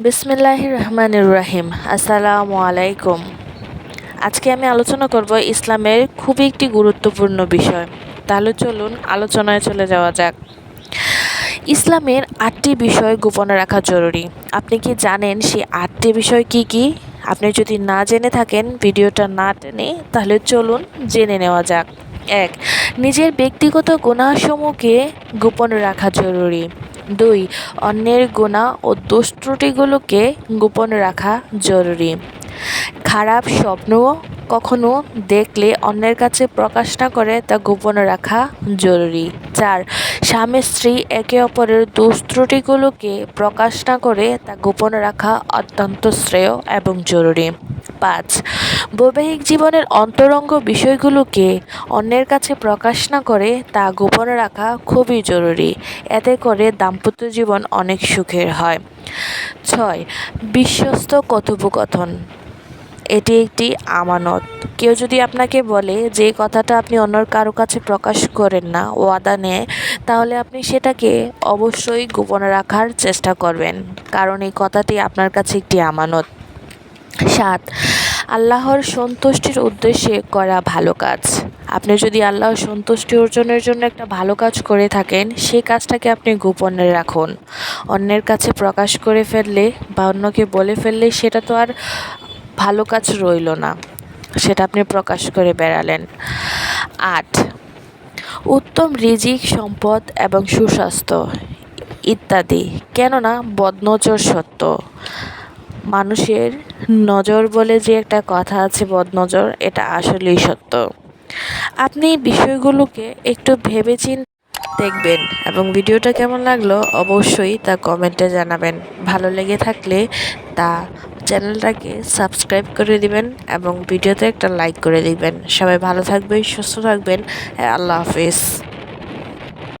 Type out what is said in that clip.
বিসমিল্লাহ রহমানুর রাহিম আসসালামু আলাইকুম আজকে আমি আলোচনা করব ইসলামের খুবই একটি গুরুত্বপূর্ণ বিষয়। তাহলে চলুন আলোচনায় চলে যাওয়া যাক। ইসলামের আটটি বিষয় গোপনে রাখা জরুরি। আপনি কি জানেন সেই আটটি বিষয় কি কি? আপনি যদি না জেনে থাকেন ভিডিওটা না টেনে, তাহলে চলুন জেনে নেওয়া যাক। এক, নিজের ব্যক্তিগত গুণাসমূহকে গোপন রাখা জরুরি। দুই, অন্যের গুণা ও দোষ ত্রুটিগুলোকে গোপন রাখা জরুরি। খারাপ স্বপ্ন কখনো দেখলে অন্যের কাছে প্রকাশ না করে তা গোপন রাখা জরুরি। চার, স্বামী স্ত্রী একে অপরের দোষ ত্রুটিগুলোকে প্রকাশ না করে তা গোপন রাখা অত্যন্ত শ্রেয় এবং জরুরি। পাঁচ। বৈবাহিক জীবনের অন্তরঙ্গ বিষয়গুলোকে অন্যের কাছে প্রকাশ না করে তা গোপন রাখা খুবই জরুরি। এতে করে দাম্পত্য জীবন অনেক সুখের হয়। ছয়, বিশ্বস্ত কথোপকথন। এটি একটি আমানত। কেউ যদি আপনাকে বলে যে কথাটা আপনি অন্য কারও কাছে প্রকাশ করেন না, ওয়াদা নেয়, তাহলে আপনি সেটাকে অবশ্যই গোপন রাখার চেষ্টা করবেন। কারণ এই কথাটি আপনার কাছে একটি আমানত। সাত, আল্লাহর সন্তুষ্টির উদ্দেশ্যে করা ভালো কাজ। আপনি যদি আল্লাহর সন্তুষ্টি অর্জনের জন্য একটা ভালো কাজ করে থাকেন, সেই কাজটাকে আপনি গোপনে রাখুন। অন্যের কাছে প্রকাশ করে ফেললে বা অন্যকে বলে ফেললে সেটা তো আর ভালো কাজ রইল না। সেটা আপনি প্রকাশ করে বেড়ালেন। আট, উত্তম রিজিক, সম্পদ এবং সুস্বাস্থ্য ইত্যাদি। কেননা বদনজর সত্য মানুষের নজর বলে যে একটা কথা আছে বদনজর, এটা আসলেই সত্য। আপনি বিষয়গুলোকে একটু ভেবেচিন দেখবেন এবং ভিডিওটা কেমন লাগল অবশ্যই তা কমেন্টে জানাবেন। ভালো লেগে থাকলে তা চ্যানেলটাকে সাবস্ক্রাইব করে দিবেন এবং ভিডিওতে একটা লাইক করে দিবেন। সবাই ভালো থাকবেন, সুস্থ থাকবেন আল্লাহ হাফিজ।